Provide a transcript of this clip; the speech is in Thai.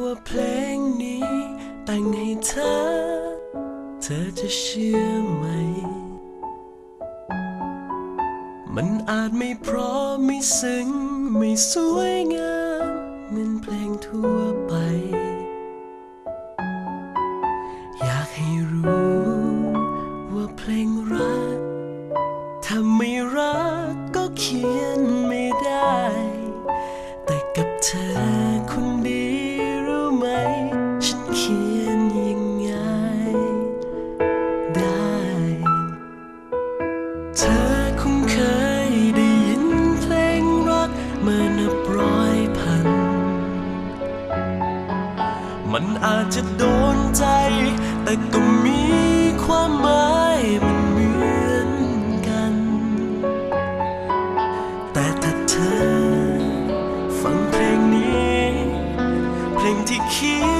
ว่าเพลงนี้แต่งให้เธอ เธอจะเชื่อไหม มันอาจไม่พร้อมไม่ซึ้งไม่สวยงามเหมือนเพลงทั่วไป อยากให้รู้ ว่าเพลงรัก ถ้าไม่รักก็เขียนไม่ อาจจะโดนใจ แต่ก็มีความหมายมันเหมือนกัน แต่ถ้าเธอ ฟังเพลงนี้ เพลงที่คิด